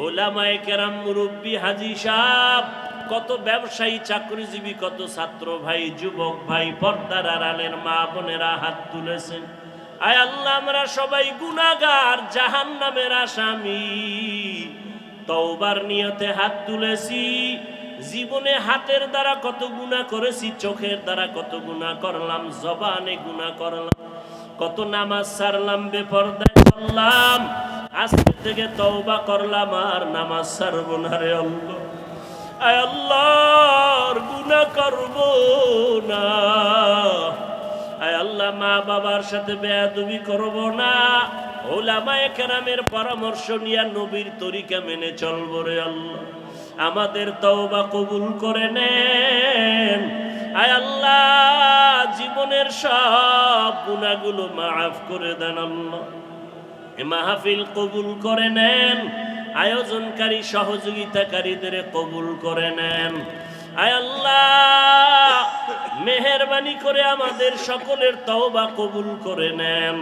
ওলামায়ে কেরাম মুরব্বী হাজি সাহ কত ব্যবসায়ী, চাকরিজীবী, কত ছাত্র ভাই, যুবক ভাই, পর্দার আড়ালের মা বোনেরা হাত তুলেছেন। আয় আল্লাহ, আমরা সবাই গুনাগার জাহান নামের আসামি। তওবার নিয়তে হাত তুলেছি। জীবনে হাতের দ্বারা কত গুণা করেছি, চোখের দ্বারা কত গুণা করলাম, জবানে গুণা করলাম। কত নামাজ সারলাম, বেপর্দায় করলাম আজকে থেকে তওবা করলাম আর নামাজ সারবো না রে আল্লাহ। আয় আল্লাহর গুণা করব না। আয় আল্লাহ, মা বাবার সাথে বেয়াদবি করব না। ওলামায়ে কেরামের পরামর্শ নিয়ে নবীর তরিকা মেনে চলবো রে আল্লাহ। আমাদের তওবা কবুল করে নেন। আয় আল্লাহ, জীবনের সব গুণাগুলো মাফ করে দেন আল্লাহ। মাহফিল কবুল করে নেন। আয়োজনকারী, সহযোগিতাকারীদের কবুল করে নেন। আয় আল্লাহ, মেহরবানি করে আমাদের সকলের তওবা কবুল করে নেন।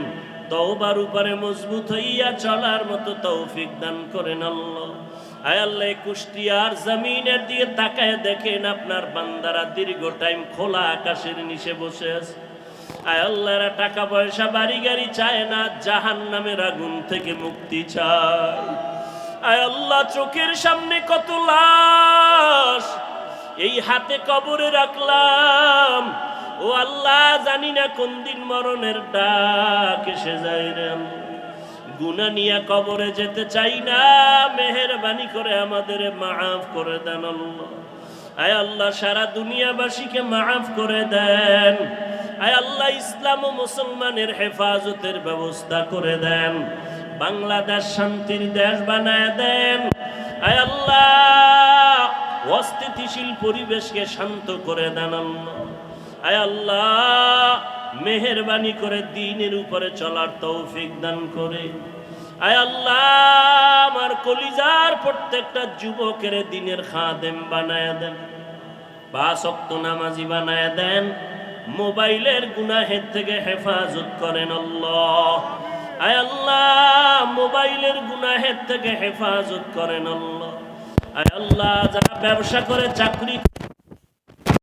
তওবার উপরে মজবুত হইয়া চলার মতো তৌফিক দান করেন আল্লাহ। আল্লাহ কুষ্টিয়ার জমিনের দিয়ে তাকায় দেখেন আপনার বান্দারা দীর্ঘ টাইম খোলা আকাশের নিচে বসে আছে। টাকা পয়সা, বাড়ি গাড়ি চায় না জাহান নামের আগুন থেকে মুক্তি চায়। চোখের সামনে কত লাশ, এই হাতে কবরে রাখলাম। ও আল্লাহ, জানি না কোন দিন মরণের ডাক এসে যায় গুনা নিয়ে কবরে যেতে চাই না, মেহরবানি করে আমাদের মাফ করে দেন আল্লাহ। আয় আল্লাহ, সারা দুনিয়াবাসীকে মাফ করে দেন। আয় আল্লাহ, ইসলাম ও মুসলমানের হেফাজতের ব্যবস্থা করে দেন। বাংলাদেশ শান্তির দেশ বানায় দেন। আয় আল্লাহ, অস্থিতিশীল পরিবেশকে শান্ত করে দেন আল্লাহ। আয় আল্লাহ, মেহরবানি করে দিনের উপরে চলার তৌফিক দান করে। আয় আল্লাহ, আমার কলিজার প্রত্যেকটা যুবকের দিনের খাদেম বানায় দেন। বা অক্ত নামাজি বানায় দেন। মোবাইলের গুনাহের থেকে হেফাজত করেন আল্লাহ। আয় আল্লাহ, মোবাইলের গুনাহের থেকে হেফাজত করেন আল্লাহ। আয় আল্লাহ, যারা ব্যবসা করে, চাকরি